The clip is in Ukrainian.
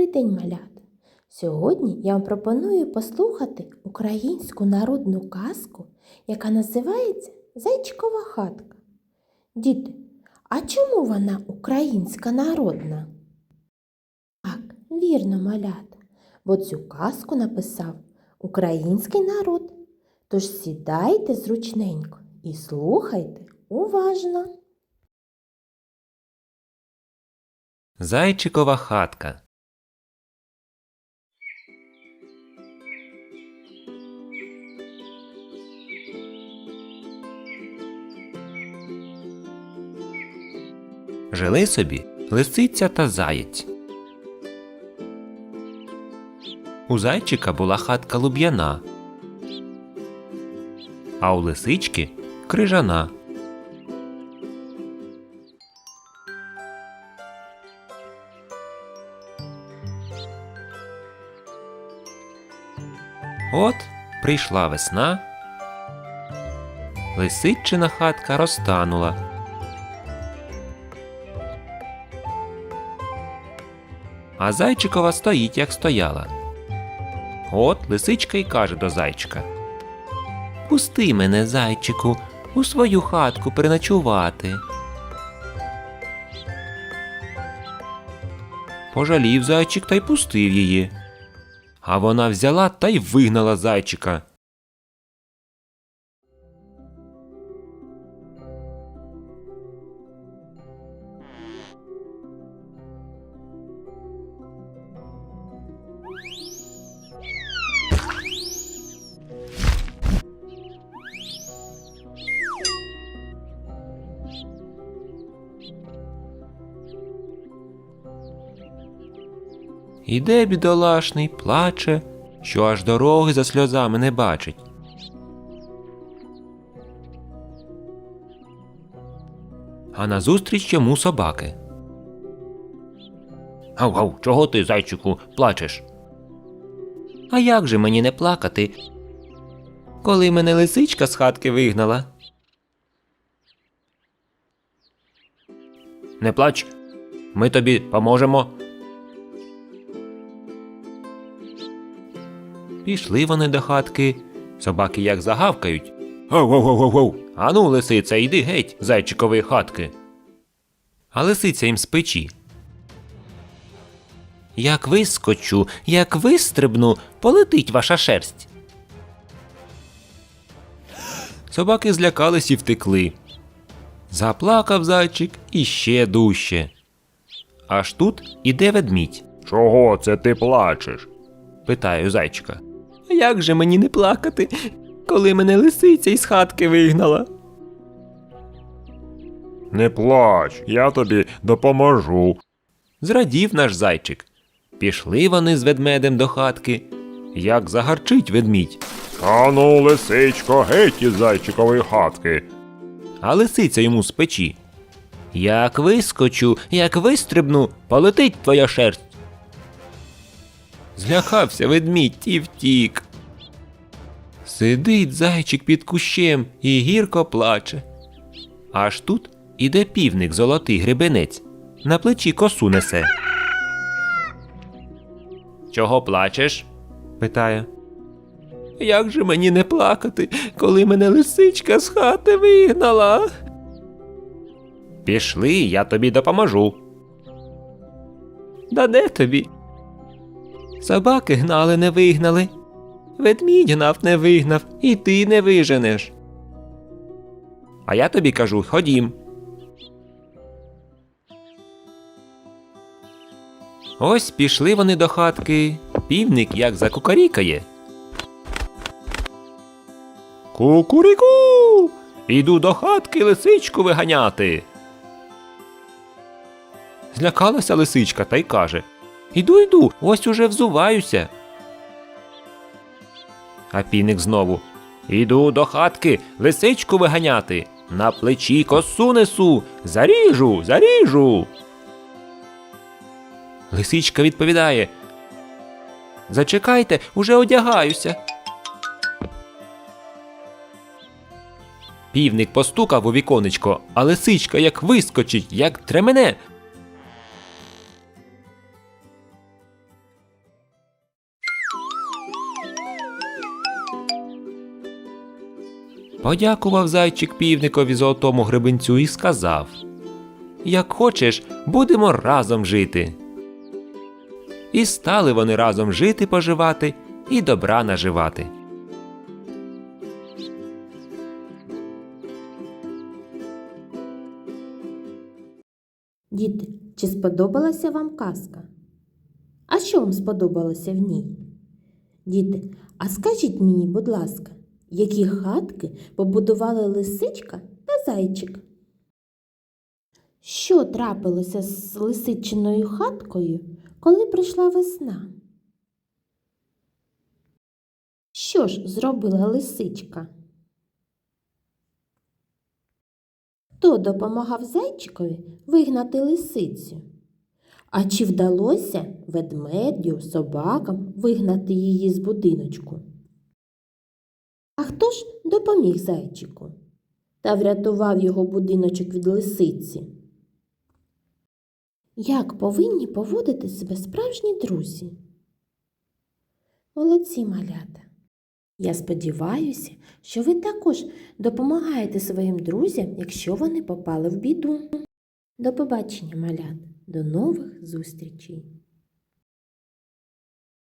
Добрий день, малята! Сьогодні я вам пропоную послухати українську народну казку, яка називається Зайчикова хатка. Діти, а чому вона українська народна? Так, вірно, малята, бо цю казку написав український народ. Тож сідайте зручненько і слухайте уважно. Зайчикова хатка. Жили собі лисиця та заєць. У зайчика була хатка луб'яна, а у лисички крижана. От прийшла весна, лисичина хатка розтанула. А зайчикова стоїть, як стояла. От лисичка й каже до зайчика. Пусти мене, зайчику, у свою хатку переночувати. Пожалів зайчик та й пустив її. А вона взяла та й вигнала зайчика. Іде бідолашний, плаче, що аж дороги за сльозами не бачить. А назустріч йому собаки. Гав, гав, чого ти, зайчику, плачеш? А як же мені не плакати, коли мене лисичка з хатки вигнала? Не плач, ми тобі поможемо. Пішли вони до хатки. Собаки як загавкають. Гав-гав-гав-гав. Ану, лисиця, йди геть, зайчикової хатки. А лисиця їм з печі. Як вискочу, як вистрибну, полетить ваша шерсть. Собаки злякались і втекли. Заплакав зайчик іще дужче. Аж тут іде ведмідь. Чого це ти плачеш? питаю зайчика. Як же мені не плакати, коли мене лисиця із хатки вигнала? Не плач, я тобі допоможу. Зрадів наш зайчик. Пішли вони з ведмедем до хатки. Як загарчить ведмідь, Ану, лисичко, геть із зайчикової хатки. а лисиця йому з печі. Як вискочу, як вистрибну, полетить твоя шерсть. Злякався ведмідь і втік. Сидить зайчик під кущем і гірко плаче. Аж тут іде півник золотий гребенець, на плечі косу несе. Чого плачеш? питає. Як же мені не плакати, коли мене лисичка з хати вигнала? Пішли, я тобі допоможу. Да де тобі? Собаки гнали, не вигнали. Ведмідь гнав, не вигнав, і ти не виженеш. А я тобі кажу, ходім. Ось пішли вони до хатки. Півник як закукарікає. Кукуріку. Іду до хатки лисичку виганяти. Злякалася лисичка та й каже Іду, йду, ось уже взуваюся. А півник знову Іду до хатки лисичку виганяти. На плечі косу несу. Заріжу, заріжу. Лисичка відповідає Зачекайте, уже одягаюся. Півник постукав у віконечко, а лисичка як вискочить, як тремене. Подякував зайчик півникові золотому гребенцю і сказав: Як хочеш, будемо разом жити. І стали вони разом жити поживати і добра наживати. Діти, чи сподобалася вам казка? А що вам сподобалося в ній? Діти, а скажіть мені, будь ласка, які хатки побудували лисичка та зайчик? Що трапилося з лисичиною хаткою, коли прийшла весна? Що ж зробила лисичка? Хто допомагав зайчикові вигнати лисицю? А чи вдалося ведмедю, собакам вигнати її з будиночку? Хто ж допоміг зайчику та врятував його будиночок від лисиці? Як повинні поводити себе справжні друзі? Молодці малята! Я сподіваюся, що ви також допомагаєте своїм друзям, якщо вони попали в біду. До побачення, малят! До нових зустрічей!